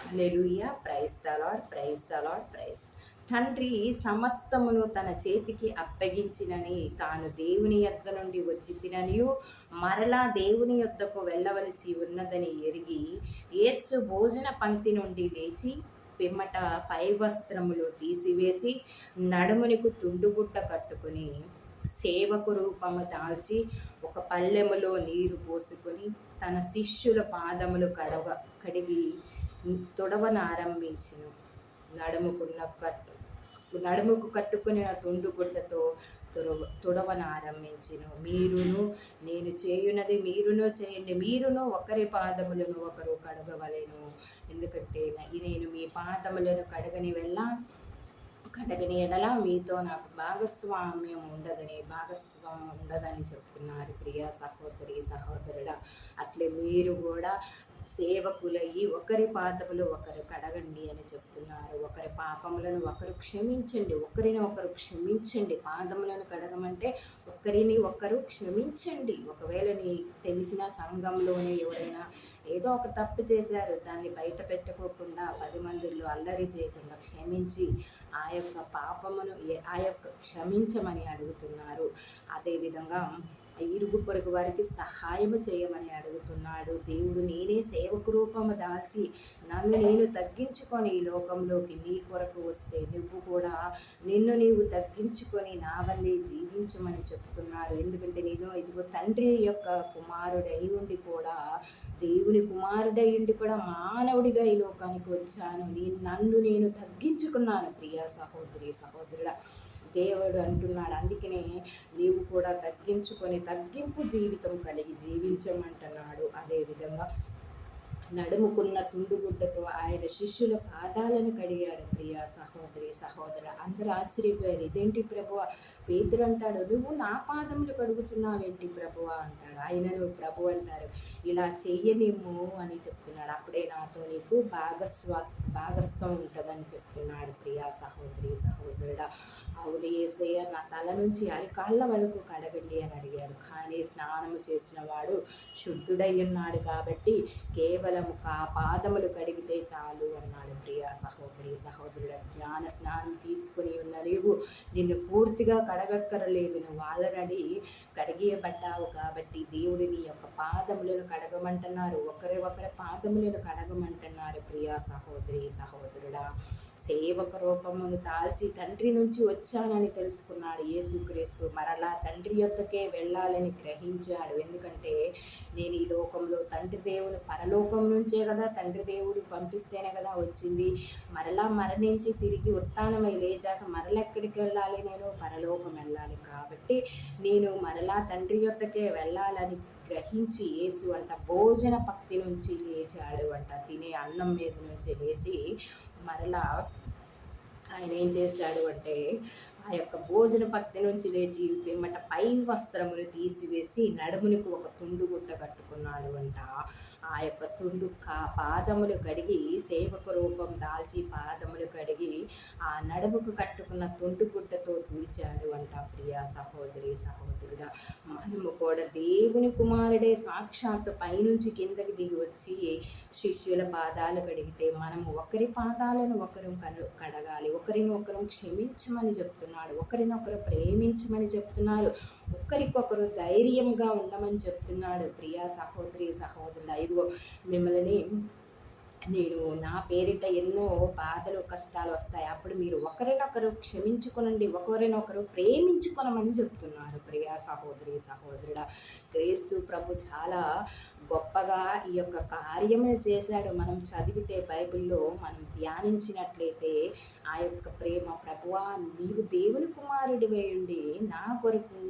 హల్లెలూయ praise తలాడ్ praise తలాడ్ praise. తండ్రి సమస్తమును తన చేతికి అప్పగించినని తాను దేవుని యొద్ద నుండి వచ్చి తిననియు మరలా దేవుని యొద్దకు వెళ్ళవలసి ఉన్నదని ఎరిగి యేసు భోజన పంక్తి నుండి లేచి పిమ్మట పై వస్త్రములు తీసివేసి నడుమునికు తుండుగుట్ట కట్టుకుని సేవకు రూపము దాల్చి ఒక పల్లెములో నీరు పోసుకొని తన శిష్యుల పాదములు కడవ కడిగి తొడవనారంభించెను నడుముకున్న కట్టు నడుముకు కట్టుకున్న తుండు గుడ్డతో తుడవ మీరును నేను చేయునది మీరును చేయండి. మీరును ఒకరి పాదములను ఒకరు కడగవలేను. ఎందుకంటే నేను మీ పాదములను కడగని వెళ్ళా కడగని ఎడల మీతో నాకు భాగస్వామ్యం ఉండదని భాగస్వామ్యం ఉండదని చెప్తున్నారు ప్రియ సహోదరి సహోదరుడా. అట్లే మీరు కూడా సేవకులయ్యి ఒకరి పాదములు ఒకరు కడగండి అని చెప్తున్నారు. ఒకరి పాపములను ఒకరు క్షమించండి. ఒకరిని ఒకరు క్షమించండి. పాదములను కడగమంటే ఒకరిని ఒకరు క్షమించండి. ఒకవేళ నీ తెలిసిన సంఘంలోనే ఎవరైనా ఏదో ఒక తప్పు చేశారు దాన్ని బయట పెట్టుకోకుండా పది మందిలో అల్లరి చేయకుండా క్షమించి ఆ యొక్క పాపమును ఆ యొక్క క్షమించమని అడుగుతున్నారు. అదేవిధంగా ఇరుగు పొరుగు వారికి సహాయము చేయమని అడుగుతున్నాడు. దేవుడు నేనే సేవకు రూపము దాల్చి నన్ను నేను తగ్గించుకొని ఈ లోకంలోకి నీ కొరకు వస్తే నువ్వు కూడా నిన్ను నీవు తగ్గించుకొని నా వల్లే జీవించమని చెప్తున్నారు ఎందుకంటే నేను ఇదిగో తండ్రి యొక్క కుమారుడై ఉండి కూడా దేవుని కుమారుడై ఉండి కూడా మానవుడిగా ఈ లోకానికి వచ్చాను. నేను నన్ను నేను తగ్గించుకున్నాను ప్రియా సహోదరి సహోదరుడ. దేవుడు అంటున్నాడు. అందుకనే నీవు కూడా తగ్గించుకొని తగ్గింపు జీవితం కలిగి జీవించమంటున్నాడు. అదేవిధంగా నడుముకున్న తుండుగుడ్డతో ఆయన శిష్యుల పాదాలను కడిగాడు. ప్రియా సహోదరి సహోదర అందరూ ఆశ్చర్యపోయారు. ఇదేంటి ప్రభువ? పేతురు అంటాడు నువ్వు నా పాదములు కడుగుతున్నావేంటి ప్రభువ? అంటాడు. ఆయనను ప్రభు అంటారు. ఇలా చెయ్యనిమ్ము అని చెప్తున్నాడు. అప్పుడే నాతో నీకు భాగస్వా భాగస్థం ఉంటుందని చెప్తున్నాడు ప్రియా సహోదరి సహోదరుడా. అవును ఏసయ్య నా తల నుంచి అరికాళ్ళ వరకు కడగండి అని అడిగాడు. కానీ స్నానము చేసిన వాడు శుద్ధుడై ఉన్నాడు కాబట్టి కేవలం ఆ పాదములు కడిగితే చాలు అన్నాడు ప్రియా సహోదరి సహోదరుడ జ్ఞాన స్నానం తీసుకుని ఉన్న నీవు నిన్ను పూర్తిగా కడగక్కరలేదు. నువ్వు ఆల్రెడీ కడిగియబడ్డావు కాబట్టి దేవుడు నీ యొక్క పాదములను కడగమంటున్నారు. ఒకరి ఒకరి పాదములను కడగమంటున్నారు ప్రియా సహోదరి సహోదరుడా. సేవక రూపమును తాల్చి తండ్రి నుంచి వచ్చానని తెలుసుకున్నాడు యేసుక్రీస్తు. మరలా తండ్రి యొద్దకే వెళ్ళాలని గ్రహించాడు. ఎందుకంటే నేను ఈ లోకంలో తండ్రి దేవుని పరలోకం నుంచే కదా తండ్రి దేవుడు పంపిస్తేనే కదా వచ్చింది. మరలా మరణించి తిరిగి ఉత్తానమై లేచాక మరలెక్కడికి వెళ్ళాలి నేను? పరలోకం వెళ్ళాలి. కాబట్టి నేను మరలా తండ్రి యొద్దకే వెళ్ళాలని గ్రహించి యేసు అంట భోజన పక్తి నుంచి లేచాడు అంట. తినే అన్నం మీద నుంచి లేచి మరలా ఆయన ఏం చేశాడు అంటే ఆ యొక్క భోజన పత్తి నుంచి లేచి పిమ్మట పై వస్త్రమును తీసివేసి నడుమునికి ఒక తుండు గుట్ట కట్టుకున్నాడు అంట. ఆ యొక్క తుండు కా పాదములు కడిగి సేవకు రూపం దాల్చి పాదములు కడిగి ఆ నడుముకు కట్టుకున్న తుండు గుట్టతో తుడిచాడు అంట. ప్రియా సహోదరి సహోదరుడా మనము కూడా దేవుని కుమారుడే సాక్షాత్తు పైనుంచి కిందకి దిగి వచ్చి శిష్యుల పాదాలు కడిగితే మనము ఒకరి పాదాలను ఒకరు కడగాలి ఒకరిని ఒకరు క్షమించమని చెప్తున్నాడు ఒకరినొకరు ప్రేమించమని చెప్తున్నారు. ఒకరికొకరు ధైర్యంగా ఉండమని చెప్తున్నాడు. ప్రియా సహోదరి సహోదరుడు ఇదిగో మిమ్మల్ని నేను నా పేరిట ఎన్నో బాధలు కష్టాలు వస్తాయి. అప్పుడు మీరు ఒకరినొకరు క్షమించుకునండి ఒకరినొకరు ప్రేమించుకొనమని చెప్తున్నారు. ప్రియా సహోదరి సహోదరుడ క్రీస్తు ప్రభు చాలా గొప్పగా ఈ యొక్క కార్యము చేశాడు. మనం చదివితే బైబిల్లో మనం ధ్యానించినట్లయితే ఆ యొక్క ప్రేమ ప్రభువా నీవు దేవుని కుమారుడి వేయండి నా కొరకు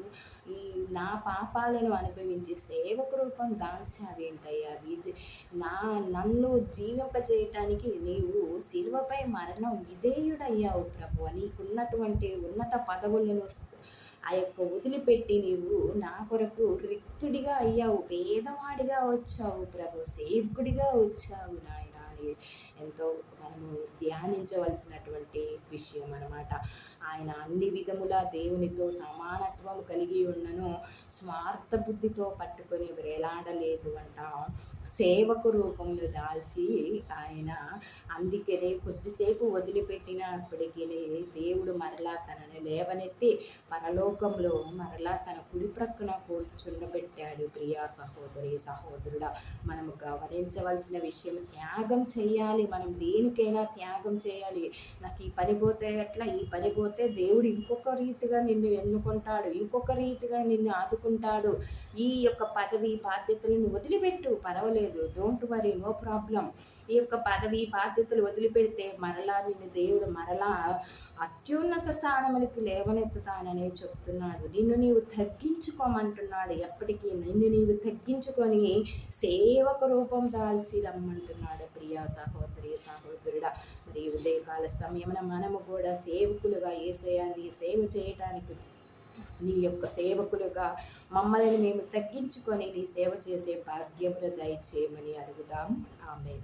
ఈ నా పాపాలను అనుభవించి సేవకు రూపం దాల్చావేంటయ్యా? ఇది నా నన్ను జీవి చేయటానికి నీవు శిలువపై మరణం విధేయుడయ్యావు ప్రభు. నీకున్నటువంటి ఉన్నత పదవులను ఆ యొక్క వదిలిపెట్టి నీవు నా కొరకు రిక్తుడిగా అయ్యావు పేదవాడిగా వచ్చావు ప్రభు సేవకుడిగా వచ్చావు నాయన. ఎంతో మనము ధ్యానించవలసినటువంటి విషయం అనమాట ఆయన అన్ని విధముల దేవునితో సమానత్వం కలిగి ఉన్నను స్వార్థ బుద్ధితో పట్టుకొని వేలాడలేదు అంట. సేవకు రూపంలో దాల్చి ఆయన అందుకనే కొద్దిసేపు వదిలిపెట్టినప్పటికీ దేవుడు మరలా తనని లేవనెత్తి పరలోకంలో మరలా తన కుడి ప్రక్కన కూర్చుండబెట్టాడు. ప్రియా సహోదరి సహోదరుడా మనము గమనించవలసిన విషయం త్యాగం చేయాలి మనం దేనికైనా త్యాగం చేయాలి. నాకు ఈ పని పోతే ఎట్లా? ఈ పని పోతే దేవుడు ఇంకొక రీతిగా నిన్ను ఎన్నుకుంటాడు ఇంకొక రీతిగా నిన్ను ఆదుకుంటాడు. ఈ యొక్క పదవి బాధ్యతలను వదిలిపెట్టు పర్వాలేదు. డోంట్ వరీ నో ప్రాబ్లం ఈ యొక్క పదవి బాధ్యతలు వదిలిపెడితే మరలా నిన్ను దేవుడు మరలా అత్యున్నత స్థానములకి లేవనెత్తుతానని చెప్తున్నాడు. నిన్ను నీవు తగ్గించుకోమంటున్నాడు. ఎప్పటికీ నిన్ను నీవు తగ్గించుకొని సేవక రూపం దాల్చి రమ్మంటున్నాడు ప్రియ సహోదరి సహోదరుడా. మరి ఉదయకాల సమయమున మనము కూడా సేవకులుగా ఏసయాన్ని సేవ చేయటానికి నీ యొక్క సేవకులుగా మమ్మల్ని మేము తగ్గించుకొని నీ సేవ చేసే భాగ్యమును దయచేయమని అడుగుదాం. ఆమె